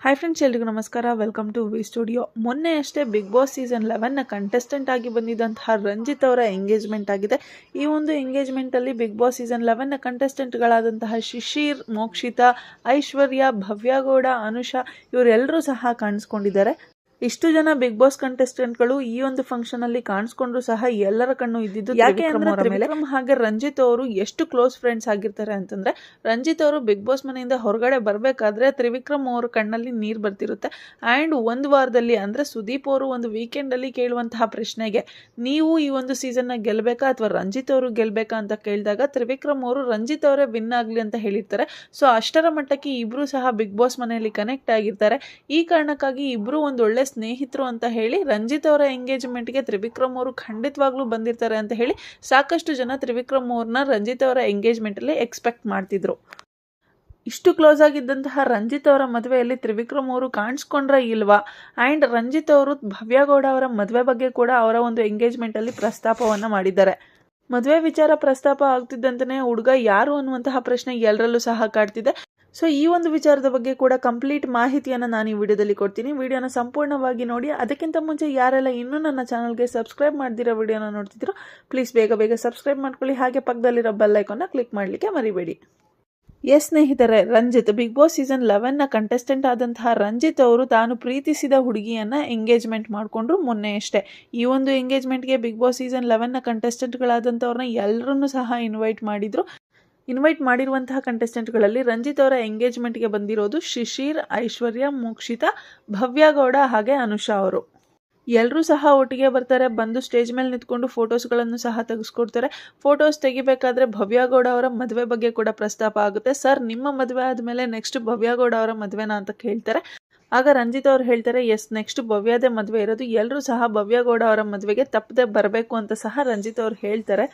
Hi friends ಎಲ್ರಿಗೂ ನಮಸ್ಕಾರ. Welcome to V studio ಮೊನ್ನೆ ಅಷ್ಟೇ ಬಿಗ್ ಬಾಸ್ ಸೀಸನ್ ಲೆವೆನ್ನ ಕಂಟೆಸ್ಟೆಂಟ್ ಆಗಿ ಬಂದಿದ್ದಂತಹ ರಂಜಿತ್ ಅವರ ಎಂಗೇಜ್ಮೆಂಟ್ ಆಗಿದೆ. ಈ ಒಂದು ಎಂಗೇಜ್ಮೆಂಟಲ್ಲಿ ಬಿಗ್ ಬಾಸ್ ಸೀಸನ್ ಲೆವೆನ್ನ ಕಂಟೆಸ್ಟೆಂಟ್ಗಳಾದಂತಹ ಶಿಶಿರ್, ಮೋಕ್ಷಿತಾ, ಐಶ್ವರ್ಯ ಭವ್ಯಗೌಡ ಅನುಷಾ ಇವರೆಲ್ಲರೂ ಸಹ ಕಾಣಿಸ್ಕೊಂಡಿದ್ದಾರೆ. ಇಷ್ಟು ಜನ ಬಿಗ್ ಬಾಸ್ ಕಂಟೆಸ್ಟೆಂಟ್ಗಳು ಈ ಒಂದು ಫಂಕ್ಷನ್ ಅಲ್ಲಿ ಕಾಣಿಸ್ಕೊಂಡ್ರು ಸಹ ಎಲ್ಲರ ಕಣ್ಣು ಇದ್ದಿದ್ದು ಯಾಕೆ ತ್ರಿವಿಕ್ರಮ್ ಹಾಗೆ ರಂಜಿತ್ ಅವರು ಎಷ್ಟು ಕ್ಲೋಸ್ ಫ್ರೆಂಡ್ಸ್ ಆಗಿರ್ತಾರೆ ಅಂತಂದ್ರೆ ರಂಜಿತ್ ಅವರು ಬಿಗ್ ಬಾಸ್ ಮನೆಯಿಂದ ಹೊರಗಡೆ ಬರಬೇಕಾದ್ರೆ ತ್ರಿವಿಕ್ರಮ್ ಅವರ ಕಣ್ಣಲ್ಲಿ ನೀರು ಬರ್ತಿರುತ್ತೆ. ಅಂಡ್ ಒಂದು ವಾರದಲ್ಲಿ ಅಂದ್ರೆ ಸುದೀಪ್ ಅವರು ಒಂದು ವೀಕೆಂಡ್ ಅಲ್ಲಿ ಕೇಳುವಂತಹ ಪ್ರಶ್ನೆಗೆ ನೀವು ಈ ಒಂದು ಸೀಸನ್ನ ಗೆಲ್ಲಬೇಕಾ ಅಥವಾ ರಂಜಿತ್ ಅವರು ಗೆಲ್ಲಬೇಕಾ ಅಂತ ಕೇಳಿದಾಗ ತ್ರಿವಿಕ್ರಮ್ ಅವರು ರಂಜಿತ್ ಅವರೇ ವಿನ್ ಆಗ್ಲಿ ಅಂತ ಹೇಳಿರ್ತಾರೆ. ಸೊ ಅಷ್ಟರ ಮಟ್ಟಕ್ಕೆ ಇಬ್ರು ಸಹ ಬಿಗ್ ಬಾಸ್ ಮನೆಯಲ್ಲಿ ಕನೆಕ್ಟ್ ಆಗಿರ್ತಾರೆ. ಈ ಕಾರಣಕ್ಕಾಗಿ ಇಬ್ರು ಒಂದು ಒಳ್ಳೆ ಸ್ನೇಹಿತರು ಅಂತ ಹೇಳಿ ರಂಜಿತ್ ಅವರ ಎಂಗೇಜ್ಮೆಂಟ್ಗೆ ತ್ರಿವಿಕ್ರಮ್ ಅವರು ಖಂಡಿತವಾಗ್ಲೂ ಬಂದಿರ್ತಾರೆ ಅಂತ ಹೇಳಿ ಸಾಕಷ್ಟು ಜನ ತ್ರಿವಿಕ್ರಮ್ ಅವ್ರನ್ನ ರಂಜಿತ್ ಅವರ ಎಂಗೇಜ್ಮೆಂಟಲ್ಲಿ ಎಕ್ಸ್ಪೆಕ್ಟ್ ಮಾಡ್ತಿದ್ರು. ಇಷ್ಟು ಕ್ಲೋಸ್ ಆಗಿದ್ದಂತಹ ರಂಜಿತ್ ಅವರ ಮದುವೆಯಲ್ಲಿ ತ್ರಿವಿಕ್ರಮ್ ಅವರು ಕಾಣಿಸ್ಕೊಂಡ್ರ ಇಲ್ವಾ? ಆ್ಯಂಡ್ ರಂಜಿತ್ ಅವರು ಭವ್ಯಗೌಡ ಅವರ ಮದುವೆ ಬಗ್ಗೆ ಕೂಡ ಅವರ ಒಂದು ಎಂಗೇಜ್ಮೆಂಟಲ್ಲಿ ಪ್ರಸ್ತಾಪವನ್ನು ಮಾಡಿದ್ದಾರೆ. ಮದುವೆ ವಿಚಾರ ಪ್ರಸ್ತಾಪ ಆಗ್ತಿದ್ದಂತನೇ ಹುಡುಗ ಯಾರು ಅನ್ನುವಂತಹ ಪ್ರಶ್ನೆ ಎಲ್ಲರಲ್ಲೂ ಸಹ ಕಾಡ್ತಿದೆ. ಸೊ ಈ ಒಂದು ವಿಚಾರದ ಬಗ್ಗೆ ಕೂಡ ಕಂಪ್ಲೀಟ್ ಮಾಹಿತಿಯನ್ನು ನಾನು ಈ ವಿಡಿಯೋದಲ್ಲಿ ಕೊಡ್ತೀನಿ. ವಿಡಿಯೋನ ಸಂಪೂರ್ಣವಾಗಿ ನೋಡಿ. ಅದಕ್ಕಿಂತ ಮುಂಚೆ ಯಾರೆಲ್ಲ ಇನ್ನೂ ನನ್ನ ಚಾನಲ್ಗೆ ಸಬ್ಸ್ಕ್ರೈಬ್ ಮಾಡಿದಿರೋ ವಿಡಿಯೋನ ನೋಡ್ತಿದ್ರು ಪ್ಲೀಸ್ ಬೇಗ ಬೇಗ ಸಬ್ಸ್ಕ್ರೈಬ್ ಮಾಡ್ಕೊಳ್ಳಿ. ಹಾಗೆ ಪಕ್ಕದಲ್ಲಿರೋ ಬೆಲ್ಲೈಕನ್ನ ಕ್ಲಿಕ್ ಮಾಡಲಿಕ್ಕೆ ಮರಿಬೇಡಿ. ಎಸ್ ಸ್ನೇಹಿತರೆ, ರಂಜಿತ್ ಬಿಗ್ ಬಾಸ್ ಸೀಸನ್ ಲೆವೆನ್ನ ಕಂಟೆಸ್ಟೆಂಟ್ ಆದಂತಹ ರಂಜಿತ್ ಅವರು ತಾನು ಪ್ರೀತಿಸಿದ ಹುಡುಗಿಯನ್ನ ಎಂಗೇಜ್ಮೆಂಟ್ ಮಾಡಿಕೊಂಡ್ರು ಮೊನ್ನೆ ಅಷ್ಟೇ. ಈ ಒಂದು ಎಂಗೇಜ್ಮೆಂಟ್ಗೆ ಬಿಗ್ ಬಾಸ್ ಸೀಸನ್ ಲೆವೆನ್ನ ಕಂಟೆಸ್ಟೆಂಟ್ಗಳಾದಂಥವ್ರನ್ನ ಎಲ್ಲರನ್ನೂ ಸಹ ಇನ್ವೈಟ್ ಮಾಡಿದ್ರು. ಇನ್ವೈಟ್ ಮಾಡಿರುವಂತಹ ಕಂಟೆಸ್ಟೆಂಟ್ಗಳಲ್ಲಿ ರಂಜಿತ್ ಅವರ ಎಂಗೇಜ್ಮೆಂಟ್ಗೆ ಬಂದಿರೋದು ಶಿಶಿರ್, ಐಶ್ವರ್ಯ, ಮೋಕ್ಷಿತಾ ಭವ್ಯಗೌಡ ಹಾಗೆ ಅನುಷಾ ಅವರು. ಎಲ್ಲರೂ ಸಹ ಒಟ್ಟಿಗೆ ಬರ್ತಾರೆ, ಬಂದು ಸ್ಟೇಜ್ ಮೇಲೆ ನಿಂತ್ಕೊಂಡು ಫೋಟೋಸ್ಗಳನ್ನು ಸಹ ತೆಗೆಸ್ಕೊಡ್ತಾರೆ. ಫೋಟೋಸ್ ತೆಗಿಬೇಕಾದ್ರೆ ಭವ್ಯಗೌಡ ಅವರ ಮದುವೆ ಬಗ್ಗೆ ಕೂಡ ಪ್ರಸ್ತಾಪ ಆಗುತ್ತೆ. ಸರ್, ನಿಮ್ಮ ಮದುವೆ ಆದಮೇಲೆ ನೆಕ್ಸ್ಟ್ ಭವ್ಯಗೌಡ ಅವರ ಮದುವೆನಾ ಅಂತ ಕೇಳ್ತಾರೆ. ಆಗ ರಂಜಿತ್ ಅವ್ರು ಹೇಳ್ತಾರೆ ಎಸ್ ನೆಕ್ಸ್ಟ್ ಭವ್ಯದೇ ಮದುವೆ ಇರೋದು. ಎಲ್ಲರೂ ಸಹ ಭವ್ಯಗೌಡ ಅವರ ಮದುವೆಗೆ ತಪ್ಪದೆ ಬರಬೇಕು ಅಂತ ಸಹ ರಂಜಿತ್ ಅವ್ರು ಹೇಳ್ತಾರೆ.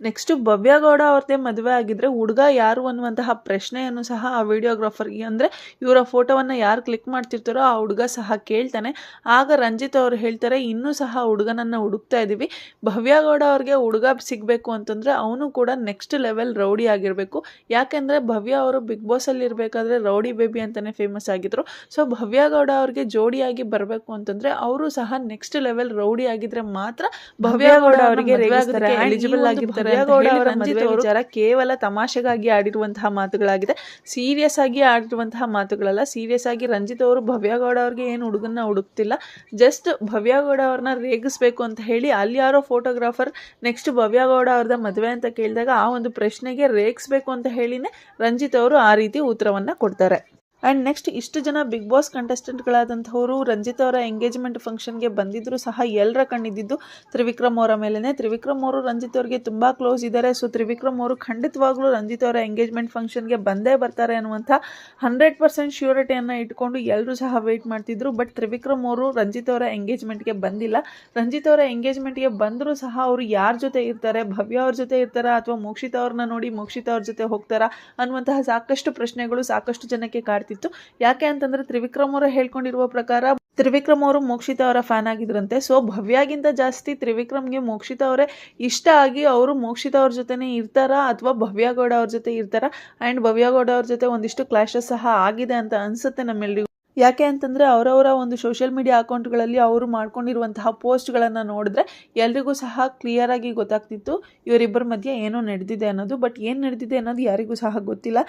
ನೆಕ್ಸ್ಟ್ ಭವ್ಯಗೌಡ ಅವ್ರದ್ದೇ ಮದುವೆ ಆಗಿದ್ರೆ ಹುಡುಗ ಯಾರು ಅನ್ನುವಂತಹ ಪ್ರಶ್ನೆಯನ್ನು ಸಹ ಆ ವಿಡಿಯೋಗ್ರಾಫರ್ಗೆ ಅಂದರೆ ಇವರ ಫೋಟೋವನ್ನು ಯಾರು ಕ್ಲಿಕ್ ಮಾಡ್ತಿರ್ತಾರೋ ಆ ಹುಡುಗ ಸಹ ಕೇಳ್ತಾನೆ. ಆಗ ರಂಜಿತ್ ಅವರು ಹೇಳ್ತಾರೆ ಇನ್ನೂ ಸಹ ಹುಡುಗನನ್ನು ಹುಡುಕ್ತಾ ಇದ್ದೀವಿ ಭವ್ಯಗೌಡ ಅವ್ರಿಗೆ ಹುಡುಗ ಸಿಗಬೇಕು ಅಂತಂದರೆ ಅವನು ಕೂಡ ನೆಕ್ಸ್ಟ್ ಲೆವೆಲ್ ರೌಡಿ ಆಗಿರಬೇಕು. ಯಾಕೆಂದರೆ ಭವ್ಯ ಅವರು ಬಿಗ್ ಬಾಸಲ್ಲಿ ಇರಬೇಕಾದ್ರೆ ರೌಡಿ ಬೇಬಿ ಅಂತಲೇ ಫೇಮಸ್ ಆಗಿದ್ರು. ಸೊ ಭವ್ಯಗೌಡ ಅವ್ರಿಗೆ ಜೋಡಿಯಾಗಿ ಬರಬೇಕು ಅಂತಂದರೆ ಅವರು ಸಹ ನೆಕ್ಸ್ಟ್ ಲೆವೆಲ್ ರೌಡಿ ಆಗಿದ್ರೆ ಮಾತ್ರ ಭವ್ಯಗೌಡ ಅವರಿಗೆ ಎಲಿಜಿಬಲ್ ಆಗಿರ್ತಾರೆ. ಭವ್ಯಗೌಡ ಅವರ ಮದುವೆ ವಿಚಾರ ಕೇವಲ ತಮಾಷೆಗಾಗಿ ಆಡಿರುವಂತಹ ಮಾತುಗಳಾಗಿದೆ. ಸೀರಿಯಸ್ ಆಗಿ ಆಡಿರುವಂತಹ ಮಾತುಗಳಲ್ಲ. ಸೀರಿಯಸ್ ಆಗಿ ರಂಜಿತ್ ಅವರು ಭವ್ಯಗೌಡ ಅವ್ರಿಗೆ ಏನು ಹುಡುಗನ್ನ ಹುಡುಕ್ತಿಲ್ಲ. ಜಸ್ಟ್ ಭವ್ಯಗೌಡ ಅವ್ರನ್ನ ರೇಗಿಸ್ಬೇಕು ಅಂತ ಹೇಳಿ ಅಲ್ಲಿ ಯಾರೋ ಫೋಟೋಗ್ರಾಫರ್ ನೆಕ್ಸ್ಟ್ ಭವ್ಯಗೌಡ ಅವ್ರದ ಮದುವೆ ಅಂತ ಕೇಳಿದಾಗ ಆ ಒಂದು ಪ್ರಶ್ನೆಗೆ ರೇಗಿಸ್ಬೇಕು ಅಂತ ಹೇಳಿನೇ ರಂಜಿತ್ ಅವರು ಆ ರೀತಿ ಉತ್ತರವನ್ನ ಕೊಡ್ತಾರೆ. ಆ್ಯಂಡ್ ನೆಕ್ಸ್ಟ್ ಇಷ್ಟು ಜನ ಬಿಗ್ ಬಾಸ್ ಕಂಟೆಸ್ಟೆಂಟ್ಗಳಾದಂಥವರು ರಂಜಿತ್ ಅವರ ಎಂಗೇಜ್ಮೆಂಟ್ ಫಂಕ್ಷನ್ಗೆ ಬಂದಿದ್ದರೂ ಸಹ ಎಲ್ಲರ ಕಣ್ಣಿದ್ದಿದ್ದು ತ್ರಿವಿಕ್ರಮ್ ಅವರ ಮೇಲೇ ತ್ರಿವಿಕ್ರಮ್ ಅವರು ರಂಜಿತ್ ಅವರಿಗೆ ತುಂಬ ಕ್ಲೋಸ್ ಇದ್ದಾರೆ ಸೊ ತ್ರಿವಿಕ್ರಮ್ ಅವರು ಖಂಡಿತವಾಗ್ಲೂ ರಂಜಿತ್ ಅವರ ಎಂಗೇಜ್ಮೆಂಟ್ ಫಂಕ್ಷನ್ಗೆ ಬಂದೇ ಬರ್ತಾರೆ ಅನ್ನುವಂಥ ಹಂಡ್ರೆಡ್ ಪರ್ಸೆಂಟ್ ಶ್ಯೂರಿಟಿಯನ್ನು ಇಟ್ಕೊಂಡು ಎಲ್ಲರೂ ಸಹ ವೆಯ್ಟ್ ಮಾಡ್ತಿದ್ರು. ಬಟ್ ತ್ರಿವಿಕ್ರಮ್ ಅವರು ರಂಜಿತ್ ಅವರ ಎಂಗೇಜ್ಮೆಂಟ್ಗೆ ಬಂದಿಲ್ಲ. ರಂಜಿತ್ ಅವರ ಎಂಗೇಜ್ಮೆಂಟ್ಗೆ ಬಂದರೂ ಸಹ ಅವರು ಯಾರ ಜೊತೆ ಇರ್ತಾರೆ? ಭವ್ಯ ಅವ್ರ ಜೊತೆ ಇರ್ತಾರಾ? ಅಥವಾ ಮೋಕ್ಷಿತ ಅವ್ರನ್ನ ನೋಡಿ ಮೋಕ್ಷಿತ ಅವ್ರ ಜೊತೆ ಹೋಗ್ತಾರಾ? ಅನ್ನುವಂತಹ ಸಾಕಷ್ಟು ಪ್ರಶ್ನೆಗಳು ಸಾಕಷ್ಟು ಜನಕ್ಕೆ ಯಾಕೆ ಅಂತಂದ್ರೆ ತ್ರಿವಿಕ್ರಮ್ ಅವರು ಹೇಳ್ಕೊಂಡಿರುವ ಪ್ರಕಾರ ತ್ರಿವಿಕ್ರಮ್ ಅವರು ಮೋಕ್ಷಿತ ಅವರ ಫ್ಯಾನ್ ಆಗಿದ್ರಂತೆ. ಸೊ ಭವ್ಯಾಗಿಂತ ಜಾಸ್ತಿ ತ್ರಿವಿಕ್ರಮ್ಗೆ ಮೋಕ್ಷಿತ ಅವರೇ ಇಷ್ಟ ಆಗಿ ಅವರು ಮೋಕ್ಷಿತ ಅವ್ರ ಜೊತೆನೇ ಇರ್ತಾರಾ ಅಥವಾ ಭವ್ಯಗೌಡ ಅವ್ರ ಜೊತೆ ಇರ್ತಾರಾ? ಆ್ಯಂಡ್ ಭವ್ಯಗೌಡ ಅವ್ರ ಜೊತೆ ಒಂದಿಷ್ಟು ಕ್ಲಾಶಸ್ ಸಹ ಆಗಿದೆ ಅಂತ ಅನ್ಸುತ್ತೆ ನಮ್ಮೆಲ್ಲರಿಗೂ ಯಾಕೆ ಅಂತಂದ್ರೆ ಅವರವರ ಒಂದು ಸೋಷಿಯಲ್ ಮೀಡಿಯಾ ಅಕೌಂಟ್ಗಳಲ್ಲಿ ಅವರು ಮಾಡ್ಕೊಂಡಿರುವಂತಹ ಪೋಸ್ಟ್ಗಳನ್ನು ನೋಡಿದ್ರೆ ಎಲ್ರಿಗೂ ಸಹ ಕ್ಲಿಯರ್ ಆಗಿ ಗೊತ್ತಾಗ್ತಿತ್ತು. ಇವರಿಬ್ಬರ ಮಧ್ಯೆ ಏನೋ ನಡೆದಿದೆ ಅನ್ನೋದು. ಬಟ್ ಏನು ನಡೆದಿದೆ ಅನ್ನೋದು ಯಾರಿಗೂ ಸಹ ಗೊತ್ತಿಲ್ಲ.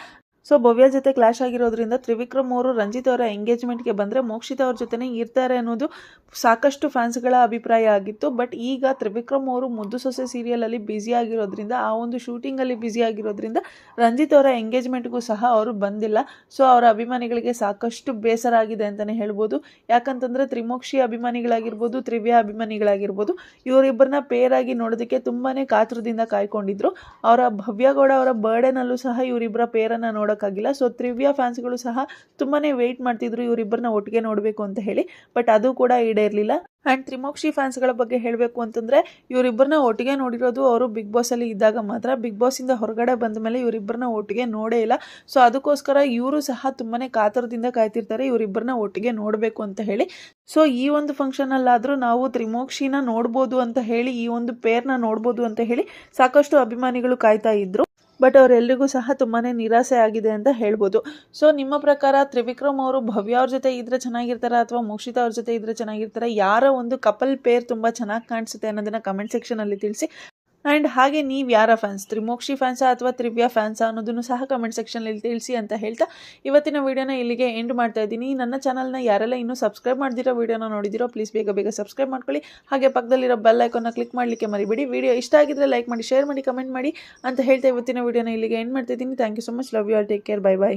ಸೊ ಭವ್ಯ ಜೊತೆ ಕ್ಲಾಶ್ ಆಗಿರೋದ್ರಿಂದ ತ್ರಿವಿಕ್ರಮ್ ಅವರು ರಂಜಿತ್ ಅವರ ಎಂಗೇಜ್ಮೆಂಟ್ಗೆ ಬಂದರೆ ಮೋಕ್ಷಿತ ಅವ್ರ ಜೊತೆನೇ ಇರ್ತಾರೆ ಅನ್ನೋದು ಸಾಕಷ್ಟು ಫ್ಯಾನ್ಸ್ಗಳ ಅಭಿಪ್ರಾಯ ಆಗಿತ್ತು. ಬಟ್ ಈಗ ತ್ರಿವಿಕ್ರಮ್ ಅವರು ಮುದ್ದು ಸೊಸೆ ಸೀರಿಯಲಲ್ಲಿ ಬ್ಯುಸಿ ಆಗಿರೋದ್ರಿಂದ, ಆ ಒಂದು ಶೂಟಿಂಗಲ್ಲಿ ಬ್ಯುಸಿ ಆಗಿರೋದ್ರಿಂದ ರಂಜಿತ್ ಅವರ ಎಂಗೇಜ್ಮೆಂಟ್ಗೂ ಸಹ ಅವರು ಬಂದಿಲ್ಲ. ಸೊ ಅವರ ಅಭಿಮಾನಿಗಳಿಗೆ ಸಾಕಷ್ಟು ಬೇಸರ ಆಗಿದೆ ಅಂತಲೇ ಹೇಳ್ಬೋದು. ಯಾಕಂತಂದರೆ ತ್ರಿಮೋಕ್ಷಿ ಅಭಿಮಾನಿಗಳಾಗಿರ್ಬೋದು, ತ್ರಿವ್ಯ ಅಭಿಮಾನಿಗಳಾಗಿರ್ಬೋದು, ಇವರಿಬ್ಬರನ್ನ ಆಗಿ ನೋಡೋದಕ್ಕೆ ತುಂಬಾ ಕಾತುರದಿಂದ ಕಾಯ್ಕೊಂಡಿದ್ರು. ಅವರ ಭವ್ಯಗೌಡ ಅವರ ಬರ್ಡೇನಲ್ಲೂ ಸಹ ಇವರಿಬ್ಬರ ಪೇರನ್ನು ನೋಡೋ ಆಗಿಲ್ಲ ಸೊ ತ್ರಿವ್ಯ ಫ್ಯಾನ್ಸ್ಗಳು ಸಹ ತುಂಬಾ ವೆಯ್ಟ್ ಮಾಡ್ತಿದ್ರು ಇವರಿಬ್ಬರನ್ನ ಒಟ್ಟಿಗೆ ನೋಡಬೇಕು ಅಂತ ಹೇಳಿ. ಬಟ್ ಅದು ಕೂಡ ಈಡೇರಲಿಲ್ಲ. ಆ್ಯಂಡ್ ತ್ರಿಮೋಕ್ಷಿ ಫ್ಯಾನ್ಸ್ಗಳ ಬಗ್ಗೆ ಹೇಳಬೇಕು ಅಂತಂದರೆ, ಇವರಿಬ್ಬರನ್ನ ಒಟ್ಟಿಗೆ ನೋಡಿರೋದು ಅವರು ಬಿಗ್ ಬಾಸಲ್ಲಿ ಇದ್ದಾಗ ಮಾತ್ರ. ಬಿಗ್ ಬಾಸಿಂದ ಹೊರಗಡೆ ಬಂದ ಮೇಲೆ ಇವರಿಬ್ಬರನ್ನ ಒಟ್ಟಿಗೆ ನೋಡೇ ಇಲ್ಲ. ಸೊ ಅದಕ್ಕೋಸ್ಕರ ಇವರು ಸಹ ತುಂಬಾ ಕಾತರದಿಂದ ಕಾಯ್ತಿರ್ತಾರೆ. ಇವರಿಬ್ಬರನ್ನ ಒಟ್ಟಿಗೆ ನೋಡಬೇಕು ಅಂತ ಹೇಳಿ. ಸೊ ಈ ಒಂದು ಫಂಕ್ಷನಲ್ಲಾದರೂ ನಾವು ತ್ರಿಮೋಕ್ಷಿನ ನೋಡ್ಬೋದು ಅಂತ ಹೇಳಿ, ಈ ಒಂದು ಪೇರ್ನ ನೋಡ್ಬೋದು ಅಂತ ಹೇಳಿ ಸಾಕಷ್ಟು ಅಭಿಮಾನಿಗಳು ಕಾಯ್ತಾ ಇದ್ರು. ಬಟ್ ಅವರೆಲ್ಲರಿಗೂ ಸಹ ತುಂಬಾ ನಿರಾಸೆ ಆಗಿದೆ ಅಂತ ಹೇಳ್ಬೋದು. ಸೊ ನಿಮ್ಮ ಪ್ರಕಾರ ತ್ರಿವಿಕ್ರಮ್ ಅವರು ಭವ್ಯ ಅವ್ರ ಜೊತೆ ಇದ್ರೆ ಚೆನ್ನಾಗಿರ್ತಾರ ಅಥವಾ ಮೋಕ್ಷಿತಾ ಅವ್ರ ಜೊತೆ ಇದ್ರೆ ಚೆನ್ನಾಗಿರ್ತಾರ? ಯಾರ ಒಂದು ಕಪಲ್ ಪೇರ್ ತುಂಬಾ ಚೆನ್ನಾಗಿ ಕಾಣಿಸುತ್ತೆ ಅನ್ನೋದನ್ನ ಕಮೆಂಟ್ ಸೆಕ್ಷನಲ್ಲಿ ತಿಳಿಸಿ. ಆ್ಯಂಡ್ ಹಾಗೆ ನೀವು ಯಾರ ಫ್ಯಾನ್ಸ್ ತ್ರಿಮೋಕ್ಷಿ ಫ್ಯಾನ್ಸಾ ಅಥವಾ ತ್ರಿವ್ಯಾ ಫ್ಯಾನ್ಸಾ ಅನ್ನೋದನ್ನು ಸಹ ಕಮೆಂಟ್ ಸೆಕ್ಷನಲ್ಲಿ ತಿಳಿಸಿ ಅಂತ ಹೇಳ್ತಾ ಇವತ್ತಿನ ವಿಡಿಯೋನ ಇಲ್ಲಿಗೆ ಎಂಡ್ ಮಾಡ್ತಾ ಇದ್ದೀನಿ. ನನ್ನ ಚಾನಲ್ನ ಯಾರೆಲ್ಲ ಇನ್ನೂ ಸಬ್ಸ್ಕ್ರೈಬ್ ಮಾಡಿದಿರೋ ವಿಡಿಯೋನ ನೋಡಿದಿರೋ ಪ್ಲೀಸ್ ಬೇಗ ಬೇಗ ಸಬ್ಸ್ಕ್ರೈಬ್ ಮಾಡ್ಕೊಳ್ಳಿ. ಹಾಗೆ ಪಕ್ಕದಲ್ಲಿರೋ ಬೆಲ್ ಐಕೋನ ಕ್ಲಿಕ್ ಮಾಡಲಿಕ್ಕೆ ಮರಿಬೇಡಿ. ವಿಡಿಯೋ ಇಷ್ಟ ಆಗಿದ್ರೆ ಲೈಕ್ ಮಾಡಿ ಶೇರ್ ಮಾಡಿ ಕಮೆಂಟ್ ಮಾಡಿ ಅಂತ ಹೇಳ್ತಾ ಇವತ್ತಿನ ವಿಡಿಯೋನ ಇಲ್ಲಿಗೆ ಎಂಡ್ ಮಾಡ್ತಾ ಇದ್ದೀನಿ. Thank you so much love you all take care bye bye